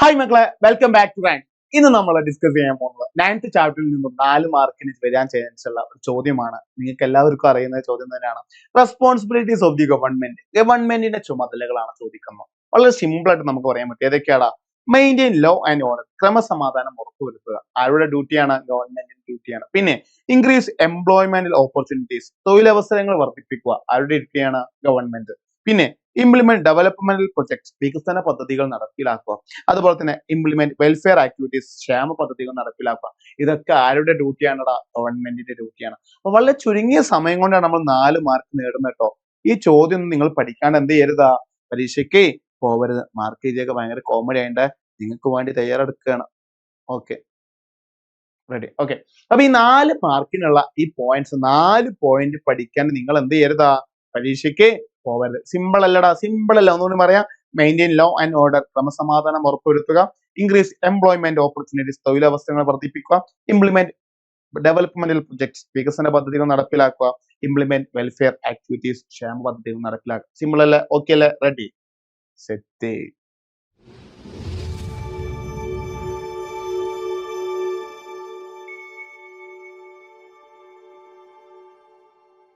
Hi മക്കളെ. Welcome back to rank ഇന്ന് നമ്മൾ ഡിസ്കസ് ചെയ്യാൻ പോകുന്നത് നയൻത്ത് ചാപ്റ്ററിൽ നിന്നും നാല് മാർക്കിന് വരാൻ ഉള്ള ഒരു ചോദ്യമാണ്. നിങ്ങൾക്ക് എല്ലാവർക്കും അറിയുന്ന ചോദ്യം തന്നെയാണ്. റെസ്പോൺസിബിലിറ്റീസ് ഓഫ് ദി ഗവൺമെന്റ് ഗവൺമെന്റിന്റെ ചുമതലകളാണ് ചോദിക്കുന്നത്. വളരെ സിമ്പിൾ ആയിട്ട് നമുക്ക് പറയാൻ പറ്റും. ഏതൊക്കെയാണ് മെയിന്റെയിൻ ലോ ആൻഡ് ഓർഡർ ക്രമസമാധാനം ഉറപ്പുവരുത്തുക. ആരുടെ ഡ്യൂട്ടിയാണ് ഗവൺമെന്റിന്റെ ഡ്യൂട്ടിയാണ് പിന്നെ ഇൻക്രീസ് എംപ്ലോയ്മെന്റൽ ഓപ്പർച്യൂണിറ്റീസ് തൊഴിലവസരങ്ങൾ വർദ്ധിപ്പിക്കുക. ആരുടെ ഡ്യൂട്ടിയാണ് ഗവൺമെന്റ്. പിന്നെ ഇംപ്ലിമെന്റ് ഡെവലപ്മെന്റൽ പ്രൊജക്ട്സ് വികസന പദ്ധതികൾ നടപ്പിലാക്കുക. അതുപോലെ തന്നെ ഇംപ്ലിമെന്റ് വെൽഫെയർ ആക്ടിവിറ്റീസ് ക്ഷേമ പദ്ധതികൾ നടപ്പിലാക്കുക. ഇതൊക്കെ ആരുടെ ഡ്യൂട്ടിയാണടാ ഗവൺമെന്റിന്റെ ഡ്യൂട്ടിയാണ് അപ്പൊ വളരെ ചുരുങ്ങിയ സമയം കൊണ്ടാണ് നമ്മൾ നാല് മാർക്ക് നേടുന്നത് കേട്ടോ. ഈ ചോദ്യം നിങ്ങൾ പഠിക്കാണ്ട് എന്ത് ചെയ്യരുത്? പരീക്ഷയ്ക്ക് പോവരുത്. മാർക്ക് ചെയ്തൊക്കെ ഭയങ്കര കോമഡി ആയിട്ട് നിങ്ങൾക്ക് വേണ്ടി തയ്യാറെടുക്കുകയാണ് ഓക്കെ റെഡി ഓക്കെ അപ്പൊ ഈ നാല് മാർക്കിനുള്ള ഈ പോയിന്റ്സ് നാല് പോയിന്റ് പഠിക്കാൻ നിങ്ങൾ എന്ത് ചെയ്യരുതാ? പരീക്ഷയ്ക്ക് പോവരുത്. സിമ്പിൾ അല്ലടാ സിമ്പിൾ അല്ല. ഒന്നുകൂടി പറയാം. മെയിന്റെയിൻ ലോ ആൻഡ് ഓർഡർ ക്രമസമാധാനം ഉറപ്പുവരുത്തുക. ഇൻക്രീസ് എംപ്ലോയ്മെന്റ് ഓപ്പർച്യൂണിറ്റീസ് തൊഴിലവസരങ്ങൾ വർദ്ധിപ്പിക്കുക. ഇംപ്ലിമെന്റ് ഡെവലപ്മെന്റൽ പ്രൊജക്ട്സ് വികസന പദ്ധതികൾ നടപ്പിലാക്കുക. ഇംപ്ലിമെന്റ് വെൽഫെയർ ആക്ടിവിറ്റീസ് ക്ഷേമ പദ്ധതികൾ നടപ്പിലാക്കുക. സിമ്പിൾ അല്ലേ? ഓക്കെ അല്ലേ? Ready set